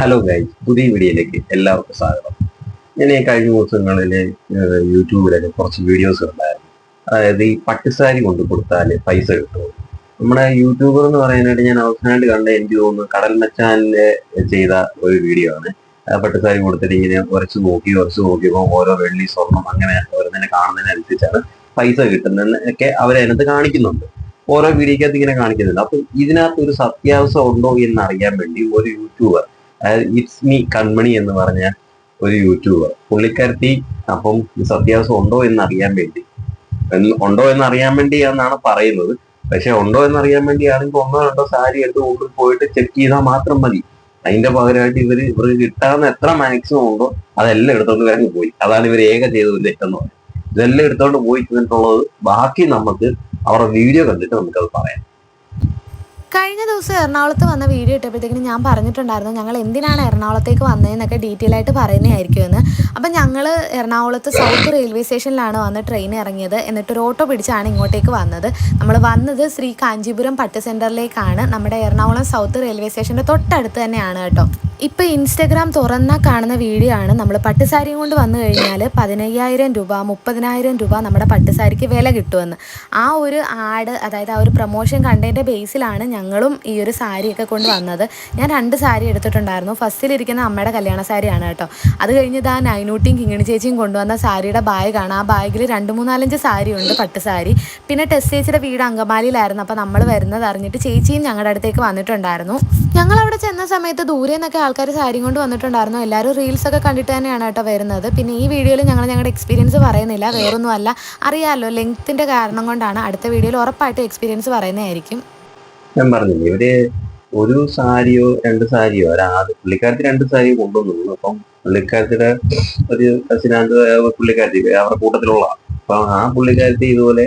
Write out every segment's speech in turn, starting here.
Hello guys പുതിയ വീഡിയോയിലേക്ക് എല്ലാവർക്കും സ്വാഗതം. ഞാൻ ഈ കഴിഞ്ഞ ദിവസങ്ങളിൽ യൂട്യൂബിലൊക്കെ കുറച്ച് വീഡിയോസ് ഉണ്ടായിരുന്നു. അതായത് ഈ പട്ടുസാരി കൊണ്ട് കൊടുത്താൽ പൈസ കിട്ടും. നമ്മുടെ യൂട്യൂബർ എന്ന് പറയാനായിട്ട് ഞാൻ അവസാനമായിട്ട് കണ്ട എനിക്ക് തോന്നുന്നു കടൽ മച്ചാനിൽ ചെയ്ത ഒരു വീഡിയോ ആണ്. പട്ടുസാരി കൊടുത്തിട്ട് ഇങ്ങനെ ഉരച്ച് നോക്കി ഉരച്ച് നോക്കിയപ്പോൾ ഓരോ വെള്ളി സ്വർണം അങ്ങനെ ഓരോന്നിനെ കാണുന്നതിനനുസരിച്ചാണ് പൈസ കിട്ടുന്നതെന്ന് ഒക്കെ അവരതിനകത്ത് കാണിക്കുന്നുണ്ട്. ഓരോ വീഡിയോക്കകത്ത് ഇങ്ങനെ കാണിക്കുന്നുണ്ട്. അപ്പൊ ഇതിനകത്ത് ഒരു സത്യാവസ്ഥ ഉണ്ടോ എന്ന് അറിയാൻ വേണ്ടി ഒരു യൂട്യൂബർ അതായത് ഇറ്റ്സ് മീ കൺമണി എന്ന് പറഞ്ഞ ഒരു യൂട്യൂബർ പുള്ളിക്കാരത്തി അപ്പം സത്യാവസ്ഥ ഉണ്ടോ എന്ന് അറിയാൻ വേണ്ടി. ഉണ്ടോ എന്ന് അറിയാൻ വേണ്ടി എന്നാണ് പറയുന്നത്. പക്ഷെ ഉണ്ടോ എന്ന് അറിയാൻ വേണ്ടി വേണ്ടിയാണെങ്കിൽ ഒന്നോ രണ്ടോ സാരി എടുത്ത് ഉള്ളിൽ പോയിട്ട് ചെക്ക് ചെയ്താൽ മാത്രം മതി. അതിന്റെ പകരമായിട്ട് ഇവർ ഇവർക്ക് കിട്ടാവുന്ന എത്ര മാക്സിമം ഉണ്ടോ അതെല്ലാം എടുത്തോണ്ട് വരങ്ങ് പോയി. അതാണ് ഇവർ ഏക ചെയ്ത ഒരു തെറ്റെന്ന് പറയുന്നത് ഇതെല്ലാം എടുത്തോണ്ട് പോയി എന്നിട്ടുള്ളത് ബാക്കി നമുക്ക് അവരുടെ വീഡിയോ കണ്ടിട്ട് നമുക്കത് പറയാം. കഴിഞ്ഞ ദിവസം എറണാകുളത്ത് വന്ന വീഡിയോ ഇട്ടപ്പോഴത്തേക്കിനും ഞാൻ പറഞ്ഞിട്ടുണ്ടായിരുന്നു ഞങ്ങൾ എന്തിനാണ് എറണാകുളത്തേക്ക് വന്നതെന്നൊക്കെ ഡീറ്റെയിൽ ആയിട്ട് പറയുന്നതായിരിക്കും എന്ന്. അപ്പം ഞങ്ങൾ എറണാകുളത്ത് സൗത്ത് റെയിൽവേ സ്റ്റേഷനിലാണ് വന്ന് ട്രെയിൻ ഇറങ്ങിയത്. എന്നിട്ട് ഒരു ഓട്ടോ പിടിച്ചാണ് ഇങ്ങോട്ടേക്ക് വന്നത്. നമ്മൾ വന്നത് ശ്രീ കാഞ്ചീപുരം പട്ട് സെന്ററിലേക്കാണ് നമ്മുടെ എറണാകുളം സൗത്ത് റെയിൽവേ സ്റ്റേഷന്റെ തൊട്ടടുത്ത് തന്നെയാണ് കേട്ടോ. ഇപ്പോൾ ഇൻസ്റ്റഗ്രാം തുറന്നാൽ കാണുന്ന വീഡിയോ ആണ്. നമ്മൾ പട്ടുസാരിയും കൊണ്ട് വന്നു കഴിഞ്ഞാൽ പതിനയ്യായിരം രൂപ മുപ്പതിനായിരം രൂപ നമ്മുടെ പട്ടുസാരിക്ക് വില കിട്ടുമെന്ന്. ആ ഒരു ആഡ് അതായത് ആ ഒരു പ്രൊമോഷൻ കണ്ടതിന്റെ ബേസിലാണ് ഞങ്ങളും ഈ ഒരു സാരിയൊക്കെ കൊണ്ട് വന്നത്. ഞാൻ രണ്ട് സാരി എടുത്തിട്ടുണ്ടായിരുന്നു. ഫസ്റ്റിലിരിക്കുന്ന അമ്മയുടെ കല്യാണ സാരിയാണ് കേട്ടോ. അത് കഴിഞ്ഞ് ഇതാ നൈനൂട്ടിയും കിങ്ങിണി ചേച്ചിയും കൊണ്ടുവന്ന സാരിയുടെ ബാഗാണ് ആ ബാഗിൽ രണ്ട് മൂന്നാലഞ്ച് സാരി ഉണ്ട് പട്ടുസാരി പിന്നെ ടെസ്റ്റ് ചേച്ചിയുടെ വീട് അങ്കമാലിയിലായിരുന്നു. അപ്പോൾ നമ്മൾ വരുന്നത് അറിഞ്ഞിട്ട് ചേച്ചിയും ഞങ്ങളുടെ അടുത്തേക്ക് വന്നിട്ടുണ്ടായിരുന്നു. ഞങ്ങൾ അവിടെ ചെന്ന സമയത്ത് ദൂരെ നിന്നൊക്കെ ആൾക്കാർ സാരി കൊണ്ട് വന്നിട്ടുണ്ടായിരുന്നു. എല്ലാവരും റീൽസ് ഒക്കെ കണ്ടിട്ട് തന്നെയാണ് കേട്ടോ വരുന്നത്. പിന്നെ ഈ വീഡിയോയിൽ ഞങ്ങൾ ഞങ്ങളുടെ എക്സ്പീരിയൻസ് പറയുന്നില്ല വേറൊന്നുമല്ല. അറിയാമല്ലോ ലെങ്ത്തിന്റെ കാരണം കൊണ്ടാണ് അടുത്ത വീഡിയോയിൽ ഉറപ്പായിട്ട് എക്സ്പീരിയൻസ് പറയുന്നതായിരിക്കും. ഞാൻ പറഞ്ഞില്ലേ ഇവർ ഒരു സാരിയോ രണ്ട് സാരിയോ ഒരാത് പുള്ളിക്കാരത്തി രണ്ട് സാരിയോ കൊണ്ടുവന്നു അപ്പം പുള്ളിക്കാരത്തിയുടെ ഒരു സിനാന്ത പുള്ളിക്കാരത്തി അവരുടെ കൂട്ടത്തിലുള്ള അപ്പം ആ പുള്ളിക്കാരത്തി ഇതുപോലെ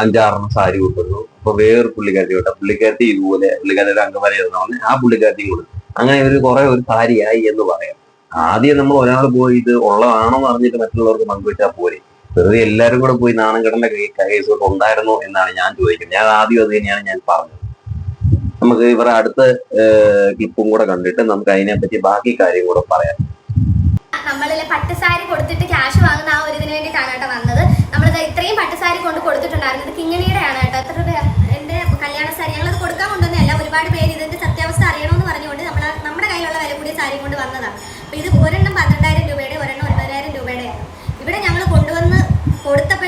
അഞ്ചാറെണ്ണം സാരി കൊണ്ടുവന്നു. അപ്പൊ വേറൊരു പുള്ളിക്കാരത്തി കേട്ടോ പുള്ളിക്കാരത്തി ഇതുപോലെ പുള്ളിക്കാരത്തിയുടെ അംഗമാരി പറഞ്ഞ ആ പുള്ളിക്കാരത്തിയും കൊടുത്തു. അങ്ങനെ ഒരു കുറെ ഒരു കാര്യമായി എന്ന് പറയാം. ആദ്യം നമ്മൾ ഒരാൾ പോയി ഇത് ഉള്ളതാണോ അറിഞ്ഞിട്ട് മറ്റുള്ളവർക്ക് പങ്കുവെച്ചാൽ പോരെ. വെറുതെ എല്ലാവരും കൂടെ പോയി നാണം കെടേണ്ട കേസ് ഉണ്ടായിരുന്നു എന്നാണ് ഞാൻ ചോദിക്കുന്നത്. ഞാൻ ആദ്യം അത് തന്നെയാണ് ഞാൻ പറഞ്ഞത്. നമുക്ക് ഇവരുടെ അടുത്ത ക്ലിപ്പും കൂടെ കണ്ടിട്ട് നമുക്ക് അതിനെപ്പറ്റി ബാക്കി കാര്യം കൂടെ പറയാം. നമ്മളിലെ പട്ടുസാരി കൊടുത്തിട്ട് ക്യാഷ് വാങ്ങുന്ന ആ ഒരു ഇതിന് വേണ്ടിയിട്ടാണ് കേട്ടോ വന്നത്. ഇത്രയും പട്ടുസാരി കൊണ്ട് കൊടുത്തിട്ടുണ്ടായിരുന്നത് കിങ്ങിണിയുടെ ആണ് കേട്ടോ. എത്ര എന്റെ കല്യാണ സാരി. ഞങ്ങളത് കൊടുക്കാൻ കൊണ്ടുവന്നതല്ല. ഒരുപാട് പേര് ഇതിന്റെ സത്യാവസ്ഥ അറിയണമെന്ന് പറഞ്ഞുകൊണ്ട് നമ്മൾ നമ്മുടെ കയ്യിലുള്ള വില കൂടിയ സാരി കൊണ്ട് വന്നതാണ് അപ്പോൾ ഇത് ഒരെണ്ണം പന്ത്രണ്ടായിരം രൂപയുടെ ഒരെണ്ണം ഒൻപതിനായിരം രൂപയുടെ ഇവിടെ ഞങ്ങൾ കൊണ്ടുവന്ന് കൊടുത്തപ്പോഴത്തേക്ക്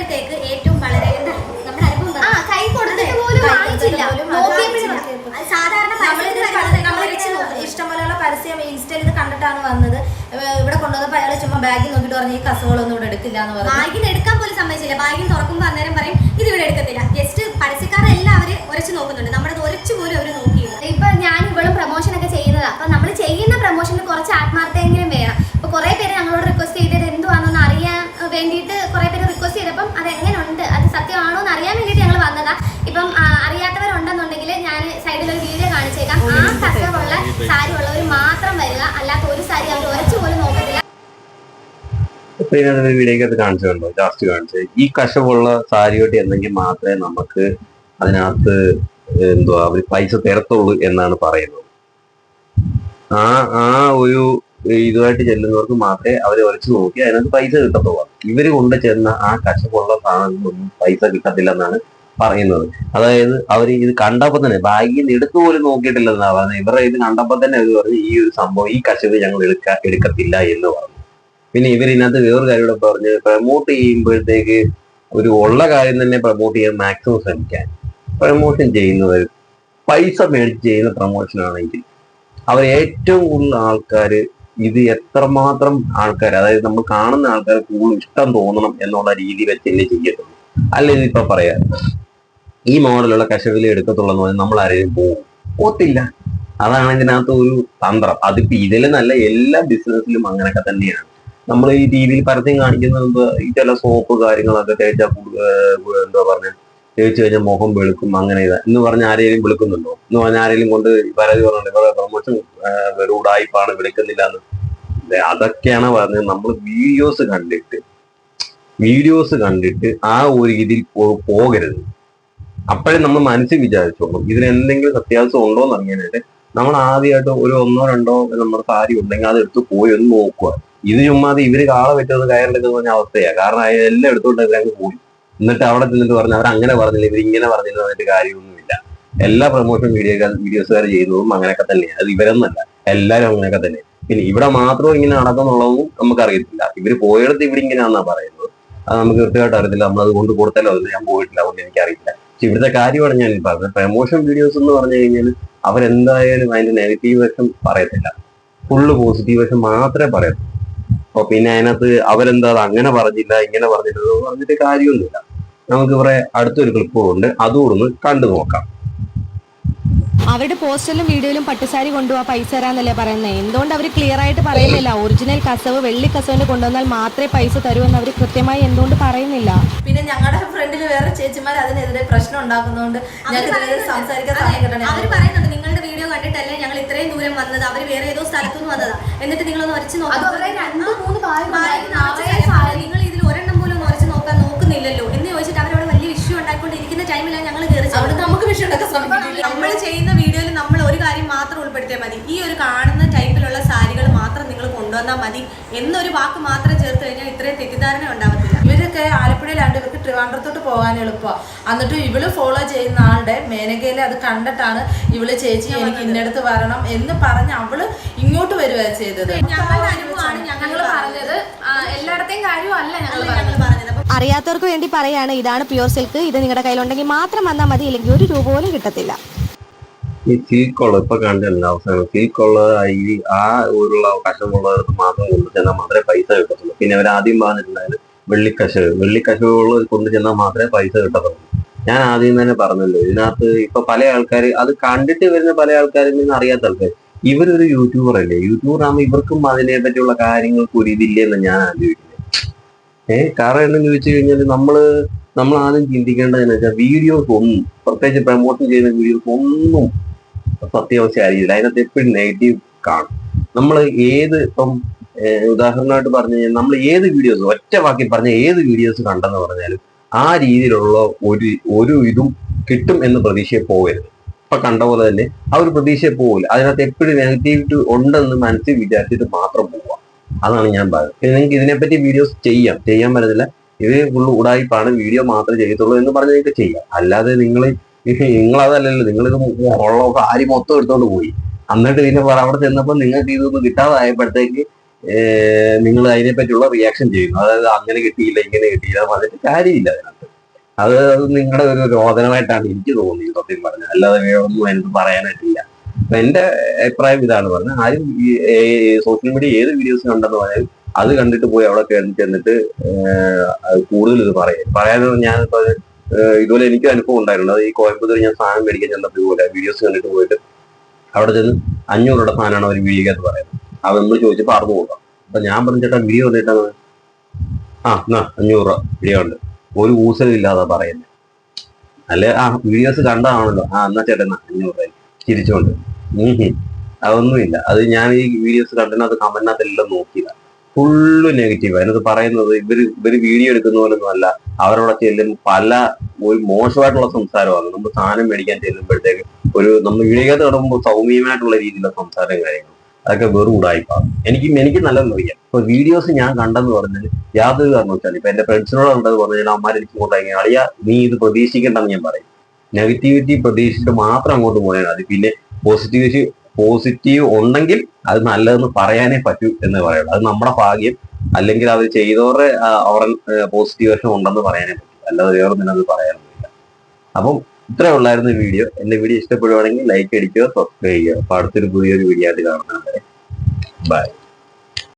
ഇവിടെ കൊണ്ടുവന്നപ്പോൾ അയാൾ ചുമ്മാ ബാഗിൽ നോക്കിട്ട് പറഞ്ഞു ഈ കസവുകളൊന്നും ഇവിടെ എടുക്കില്ല എന്ന് പറഞ്ഞു. ബാഗിൽ എടുക്കാൻ പോലും സമ്മതിച്ചില്ല. ബാഗിൽ തുറക്കുമ്പോൾ അന്നേരം പറയും ഇത് ഇവിടെ എടുക്കത്തില്ല. ജസ്റ്റ് പരസ്യക്കാരെല്ലാവരും ഉരച്ചു നോക്കുന്നുണ്ട്. നമ്മുടെ ഉരച്ച് പോലും അവർ നോക്കിയില്ല. ഇപ്പൊ ഞാൻ ഇവളും പ്രൊമോഷൻ ഒക്കെ ചെയ്യുന്നത്. അപ്പൊ നമ്മൾ ചെയ്യുന്ന പ്രൊമോഷനിൽ കുറച്ച് ആത്മാർത്ഥയെങ്കിലും വേണം. ഇപ്പൊ കുറെ പേര് ഞങ്ങളോട് റിക്വസ്റ്റ് ചെയ്തത് എന്തുവാണെന്ന് അറിയാൻ വേണ്ടിയിട്ട് കുറെ പേര് റിക്വസ്റ്റ് ചെയ്തപ്പം അത് എങ്ങനെ ഉണ്ട് അത് സത്യമാണോ എന്ന് അറിയാൻ വേണ്ടിയിട്ട് ഞങ്ങൾ വന്നതാ. ഇപ്പം അറിയാത്തവരുണ്ടെന്നുണ്ടെങ്കിൽ ഞാൻ സൈഡിൽ ഒരു വീഡിയോ കാണിച്ചേക്കാം. ആ കസവുള്ള സാരി ഉള്ളവർ മാത്രം വരിക. അല്ലാത്ത ഒരു സാരി അവർ ഉരച്ചു പോലും നോക്കത്തില്ല ഇപ്പൊ ഇതിനകത്ത് വീഡിയോക്കകത്ത് ലാസ്റ്റ് കാണിച്ചത് ഈ കശവുള്ള സാരിയോട്ട് എന്നെങ്കിൽ മാത്രമേ നമുക്ക് അതിനകത്ത് എന്തുവാ അവർ പൈസ തരത്തുള്ളൂ എന്നാണ് പറയുന്നത്. ആ ആ ഒരു ഇതുമായിട്ട് ചെല്ലുന്നവർക്ക് മാത്രമേ അവരെ ഉരച്ചു നോക്കി അതിനകത്ത് പൈസ കിട്ടത്തുള്ളൂ. ഇവർ കൊണ്ട് ചെന്ന ആ കശപ്പുള്ള സാധനങ്ങളൊന്നും പൈസ കിട്ടത്തില്ലെന്നാണ് പറയുന്നത്. അതായത് അവർ ഇത് കണ്ടപ്പോ തന്നെ ബാഗിൽ നിന്ന് എടുത്തു പോലും നോക്കിയിട്ടില്ലെന്നാണ് പറയുന്നത് ഇവരുടെ ഇത് കണ്ടപ്പോ തന്നെ അവർ പറഞ്ഞു ഈ ഒരു സംഭവം ഈ കശവ് ഞങ്ങൾ എടുക്ക എടുക്കത്തില്ല എന്ന് പറഞ്ഞു. പിന്നെ ഇവരിനകത്ത് വേറൊരു കാര്യം കൂടെ പറഞ്ഞ് പ്രൊമോട്ട് ചെയ്യുമ്പോഴത്തേക്ക് ഒരു ഉള്ള കാര്യം തന്നെ പ്രമോട്ട് ചെയ്യാൻ മാക്സിമം ശ്രമിക്കാൻ. പ്രൊമോഷൻ ചെയ്യുന്നവർ പൈസ മേടിച്ച് ചെയ്യുന്ന പ്രൊമോഷൻ ആണെങ്കിൽ അവർ ഏറ്റവും കൂടുതൽ ആൾക്കാർ ഇത് എത്രമാത്രം ആൾക്കാർ അതായത് നമ്മൾ കാണുന്ന ആൾക്കാർ കൂടുതൽ ഇഷ്ടം തോന്നണം എന്നുള്ള രീതി വെച്ച് തന്നെ ചെയ്യത്തുള്ളൂ. അല്ലെങ്കിൽ ഇപ്പൊ പറയാം ഈ മോഡലുള്ള കശവില എടുക്കത്തുള്ളൂ എന്ന് പറഞ്ഞാൽ നമ്മൾ ആരെയും പോകും പോത്തില്ല. അതാണ് ഇതിനകത്ത് ഒരു തന്ത്രം. അതിപ്പോ ഇതിൽ നല്ല എല്ലാ ബിസിനസ്സിലും അങ്ങനെയൊക്കെ തന്നെയാണ്. നമ്മൾ ഈ ടി വിയിൽ പരസ്യം കാണിക്കുന്നത്? ഈ ചില സോപ്പ് കാര്യങ്ങളൊക്കെ തേച്ചാൽ എന്താ പറഞ്ഞ? തേച്ച് കഴിഞ്ഞാൽ മുഖം വെളുക്കും അങ്ങനെ ഇതാ. എന്ന് പറഞ്ഞ ആരെയും വിളിക്കുന്നുണ്ടോ? എന്ന് പറഞ്ഞ ആരെങ്കിലും കൊണ്ട് പരാതി പറഞ്ഞു പ്രമോഷൻ ഉടായ്പാണ് വിളിക്കുന്നില്ല എന്ന് അതൊക്കെയാണ് പറഞ്ഞത്. നമ്മൾ വീഡിയോസ് കണ്ടിട്ട് വീഡിയോസ് കണ്ടിട്ട് ആ ഒരു ഇതിൽ പോകരുത്. അപ്പോഴേ നമ്മൾ മനസ്സിൽ വിചാരിച്ചോളൂ. ഇതിന് എന്തെങ്കിലും സത്യാവസ്ഥ ഉണ്ടോ എന്ന് അറിയാനായിട്ട് നമ്മൾ ആദ്യമായിട്ട് ഒരു ഒന്നോ രണ്ടോ നമ്മുടെ സാരി ഉണ്ടെങ്കിൽ അത് എടുത്ത് പോയി ഒന്ന് നോക്കുക. ഇത് ചുമ്മാതെ ഇവർ കാള പറ്റുന്നത് കയറെടുക്കുന്ന പറഞ്ഞ അവസ്ഥയാണ് കാരണം എല്ലാം എടുത്തുകൊണ്ട് അവരങ്ങ് പോയി. എന്നിട്ട് അവിടെ ചെന്നിട്ട് പറഞ്ഞു അവർ അങ്ങനെ പറഞ്ഞില്ല ഇവർ ഇങ്ങനെ പറഞ്ഞില്ല എന്നിട്ട് കാര്യമൊന്നുമില്ല. എല്ലാ പ്രൊമോഷൻ വീഡിയോ വീഡിയോസുകാർ ചെയ്യുന്നതും അങ്ങനെയൊക്കെ തന്നെയാണ് അത് ഇവരൊന്നല്ല. എല്ലാവരും അങ്ങനെയൊക്കെ തന്നെ പിന്നെ ഇവിടെ മാത്രം ഇങ്ങനെ നടക്കുന്നുള്ളതും നമുക്കറിയത്തില്ല. ഇവർ പോയിടത്ത് ഇവിടെ ഇങ്ങനെയാണെന്നാ പറയുന്നത്. അത് നമുക്ക് കൃത്യമായിട്ട് അറിയത്തില്ല. നമ്മൾ അത് കൊണ്ട് കൊടുത്തല്ലോ അത് ഞാൻ പോയിട്ടില്ല. അതുകൊണ്ട് എനിക്കറിയില്ല പക്ഷെ ഇവിടുത്തെ കാര്യമാണ് ഞാൻ പറഞ്ഞത്. പ്രൊമോഷൻ വീഡിയോസ് എന്ന് പറഞ്ഞു കഴിഞ്ഞാൽ അവരെന്തായാലും അതിന്റെ നെഗറ്റീവ് വശം പറയത്തില്ല. ഫുള്ള് പോസിറ്റീവ് വശം മാത്രമേ പറയത്തുള്ളൂ. അപ്പൊ പിന്നെ അതിനകത്ത് അവരെന്താ അങ്ങനെ പറഞ്ഞില്ല ഇങ്ങനെ പറഞ്ഞില്ല പറഞ്ഞിട്ട് കാര്യമൊന്നുമില്ല. നമുക്ക് ഇവിടെ അടുത്തൊരു ക്ലിപ്പ് ഉണ്ട്. അതുകൂടെ ഒന്ന് കണ്ടു നോക്കാം അവരുടെ പോസ്റ്ററിലും വീഡിയോയിലും പട്ടുസാരി കൊണ്ടുപോകാൻ പൈസ തരാന്നല്ലേ പറയുന്നത് എന്തുകൊണ്ട് അവർ ക്ലിയർ ആയിട്ട് പറയുന്നില്ല? ഒറിജിനൽ കസവ് വെള്ളി കസവിന് കൊണ്ടുവന്നാൽ മാത്രമേ പൈസ തരൂ എന്ന് അവർ കൃത്യമായി എന്തുകൊണ്ട് പറയുന്നില്ല? പിന്നെ ഞങ്ങളുടെ ഫ്രണ്ടിൽ വേറെ ചേച്ചിമാർ അതിനെതിരെ പ്രശ്നം ഉണ്ടാക്കുന്നതുകൊണ്ട് സംസാരിക്കാൻ അവർ പറയുന്നുണ്ട്. നിങ്ങളുടെ വീഡിയോ കണ്ടിട്ടല്ലേ ഞങ്ങൾ ഇത്രയും ദൂരം വന്നത്? അവർ വേറെ ഏതോ സ്ഥലത്തുനിന്ന് വന്നതാ. എന്നിട്ട് നിങ്ങളൊന്ന് വരച്ച് നോക്കാം. കൊണ്ടുവന്നാൽ മതി എന്നൊരു വാക്ക് മാത്രം ചേർത്ത് കഴിഞ്ഞാൽ ഇത്രയും തെറ്റിദ്ധാരണ ഉണ്ടാവത്തില്ല. ഇവരൊക്കെ ആലപ്പുഴയിലാണ്ട് ഇവർക്ക് ട്രിവാൻഡ്രത്തോട്ട് പോകാൻ എളുപ്പമാണ് എന്നിട്ട് ഇവൾ ഫോളോ ചെയ്യുന്ന ആളുടെ മേനകയിൽ അത് കണ്ടിട്ടാണ് ഇവൾ ചേച്ചി എനിക്ക് ഇന്നടത്ത് വരണം എന്ന് പറഞ്ഞ് അവൾ ഇങ്ങോട്ട് വരിക ചെയ്തത്. ഞങ്ങളുടെ അനുഭവമാണ് ഞങ്ങൾ പറഞ്ഞത്. എല്ലായിടത്തെയും കാര്യമല്ല ഞങ്ങൾ ഞങ്ങൾ പറഞ്ഞത്. അറിയാത്തവർക്ക് വേണ്ടി പറയാണ് ഇതാണ് പ്യൂർ സിൽക്ക് ഇത് നിങ്ങളുടെ കയ്യിലുണ്ടെങ്കിൽ മാത്രം വന്നാൽ മതി ഇല്ലെങ്കിൽ ഒരു രൂപ പോലും കിട്ടത്തില്ല. ഈ തീക്കൊള്ള ഇപ്പൊ കണ്ടല്ല അവസാനം തീക്കൊള്ള ഈ ആ ഊരുള്ള കശമുള്ളവർക്ക് മാത്രം കൊണ്ടു ചെന്നാൽ മാത്രമേ പൈസ കിട്ടത്തുള്ളൂ. പിന്നെ അവർ ആദ്യം പറഞ്ഞിട്ടുണ്ടായിരുന്നു വെള്ളിക്കശവ്. വെള്ളിക്കശവുകൾ കൊണ്ടു ചെന്നാൽ മാത്രമേ പൈസ കിട്ടത്തുള്ളൂ. ഞാൻ ആദ്യം തന്നെ പറഞ്ഞല്ലോ ഇതിനകത്ത് ഇപ്പൊ പല ആൾക്കാർ അത് കണ്ടിട്ട് വരുന്ന പല ആൾക്കാരിൽ നിന്ന് അറിയാത്ത ആൾക്കാർ ഇവരൊരു യൂട്യൂബർ അല്ലേ? യൂട്യൂബർ ആകുമ്പോൾ ഇവർക്കും അതിനെ പറ്റിയുള്ള കാര്യങ്ങൾക്ക് ഒരു ഞാൻ ആലോചിക്കുന്നത് ഏഹ് കാരണം എന്താണെന്ന് ചോദിച്ചു കഴിഞ്ഞാൽ നമ്മൾ നമ്മൾ ആദ്യം ചിന്തിക്കേണ്ടതെന്ന് വെച്ചാൽ വീഡിയോസ് ഒന്നും പ്രത്യേകിച്ച് പ്രമോഷൻ ചെയ്യുന്ന വീഡിയോസ് ഒന്നും സത്യാവസ്ഥ ആയിരിക്കില്ല അതിനകത്ത് എപ്പോഴും നെഗറ്റീവ് കാണും. നമ്മൾ ഏത് ഇപ്പം ഉദാഹരണമായിട്ട് പറഞ്ഞു കഴിഞ്ഞാൽ നമ്മൾ ഏത് വീഡിയോസ് ഒറ്റ വാക്കി പറഞ്ഞ ഏത് വീഡിയോസ് കണ്ടെന്ന് പറഞ്ഞാലും ആ രീതിയിലുള്ള ഒരു ഒരു ഇതും കിട്ടും എന്ന് പ്രതീക്ഷയെ പോകരുത്. ഇപ്പൊ കണ്ട പോലെ തന്നെ ആ ഒരു പ്രതീക്ഷയെ പോകില്ല അതിനകത്ത് എപ്പോഴും നെഗറ്റീവിറ്റി ഉണ്ടെന്ന് മനസ്സിൽ വിചാരിച്ചിട്ട് മാത്രം പോവുക. അതാണ് ഞാൻ പറയുന്നത്. പിന്നെ നിങ്ങൾക്ക് ഇതിനെപ്പറ്റി വീഡിയോസ് ചെയ്യാം. ചെയ്യാൻ പറ്റത്തില്ല. ഇത് ഫുള്ള് ഉടായിപ്പാണ്. വീഡിയോ മാത്രമേ ചെയ്യത്തുള്ളൂ എന്ന് പറഞ്ഞ് നിങ്ങൾക്ക് ചെയ്യാം. അല്ലാതെ നിങ്ങൾ നിങ്ങളതല്ലല്ലോ. നിങ്ങളിത് ഉള്ള കാര്യം മൊത്തം എടുത്തോണ്ട് പോയി. എന്നിട്ട് പിന്നെ അവിടെ ചെന്നപ്പോൾ നിങ്ങൾക്ക് ഇതൊന്നും കിട്ടാതായപ്പോഴത്തേക്ക് നിങ്ങൾ അതിനെ പറ്റിയുള്ള റിയാക്ഷൻ ചെയ്യുന്നു. അതായത് അങ്ങനെ കിട്ടിയില്ല ഇങ്ങനെ കിട്ടിയില്ല പറഞ്ഞിട്ട് കാര്യമില്ല അത് നിങ്ങളുടെ ഒരു രോദനമായിട്ടാണ് എനിക്ക് തോന്നിയത് സത്യം പറഞ്ഞത് അല്ലാതെ വേറെ ഒന്നും എനിക്ക് പറയാനായിട്ടില്ല. അപ്പൊ എന്റെ അഭിപ്രായം ഇതാണ് പറഞ്ഞത് ആരും സോഷ്യൽ മീഡിയ ഏത് വീഡിയോസ് കണ്ടെന്ന് പറഞ്ഞാൽ അത് കണ്ടിട്ട് പോയി അവിടെ കയറി ചെന്നിട്ട് കൂടുതൽ ഇത് പറയും പറയാൻ ഞാനിപ്പോ അത്, ഏഹ്, ഇതുപോലെ എനിക്ക് അനുഭവം ഉണ്ടായിരുന്നു. അത് ഈ കോയമ്പത്തൂർ ഞാൻ സാധനം മേടിക്കാൻ ചെന്നപ്പോൾ ഇതുപോലെ വീഡിയോസ് കണ്ടിട്ട് പോയിട്ട് അവിടെ ചെന്ന് അഞ്ഞൂറ് സാധനമാണ് അവർ വീഡിയോക്കകത്ത് പറയുന്നത്. അത് നമ്മൾ ചോദിച്ചപ്പോൾ അറുന്നൂറ് രൂപ. അപ്പൊ ഞാൻ പറഞ്ഞ ചേട്ടാ വീഡിയോ വന്നിട്ടാണ് ആ എന്നാ അഞ്ഞൂറ് രൂപ. വീഡിയോ ഉണ്ട്. ഒരു ഊസലും ഇല്ലാതെ പറയുന്നത് അല്ലെ? ആ വീഡിയോസ് കണ്ടതാണല്ലോ. ആ എന്നാ ചേട്ടാ എന്നാ അഞ്ഞൂറ് രൂപ. ചിരിച്ചോണ്ട്. അതൊന്നുമില്ല. അത് ഞാൻ ഈ വീഡിയോസ് കണ്ടതിനകത്ത് കമന്റിനകത്ത് എല്ലാം നോക്കിയതാ ഫുള്ള് നെഗറ്റീവ്. അതിനകത്ത് പറയുന്നത് ഇവർ ഇവർ വീഡിയോ എടുക്കുന്ന പോലൊന്നും അല്ല. അവരോട് ചെല്ലും പല ഒരു മോശമായിട്ടുള്ള സംസാരമാണ്. നമ്മൾ സാധനം മേടിക്കാൻ ചെല്ലുമ്പോഴത്തേക്ക് ഒരു നമ്മൾ വീഡിയോക്കകത്ത് കിടക്കുമ്പോൾ സൗമ്യമായിട്ടുള്ള രീതിയിലുള്ള സംസാരം കാര്യങ്ങൾ അതൊക്കെ വെറും ഉടായിപ്പാണ്. എനിക്ക് എനിക്ക് നല്ലതെന്ന് അറിയാം. ഇപ്പൊ വീഡിയോസ് ഞാൻ കണ്ടെന്ന് പറഞ്ഞാൽ യാതൊരു കാരണവശാലും ഇപ്പൊ എന്റെ ഫ്രണ്ട്സിനോട് കണ്ടത് പറഞ്ഞാൽ അമ്മമാർ എനിക്ക് കൊണ്ടായി അളിയ നീ ഇത് പ്രതീക്ഷിക്കേണ്ടെന്ന് ഞാൻ പറയും. നെഗറ്റിവിറ്റി പ്രതീക്ഷിച്ചിട്ട് മാത്രം അങ്ങോട്ട് പോയാൽ മതി. പിന്നെ പോസിറ്റിവിറ്റി പോസിറ്റീവ് ഉണ്ടെങ്കിൽ അത് നല്ലതെന്ന് പറയാനേ പറ്റൂ എന്ന് പറയുള്ളൂ. അത് നമ്മുടെ ഭാഗ്യം. അല്ലെങ്കിൽ അവർ ചെയ്തവരുടെ അവർ പോസിറ്റീവ് വശം ഉണ്ടെന്ന് പറയാനേ പറ്റൂ. അല്ലാതെ വേറൊന്നിനും അത് പറയാനൊന്നുമില്ല. അപ്പം ഇത്രേ ഉള്ളായിരുന്നു വീഡിയോ. എന്റെ വീഡിയോ ഇഷ്ടപ്പെടുവാണെങ്കിൽ ലൈക്ക് അടിക്കുക സബ്സ്ക്രൈബ് ചെയ്യുക. അപ്പൊ അടുത്തൊരു പുതിയൊരു വീഡിയോ ആയിട്ട് കാണുന്നവരെ ബൈ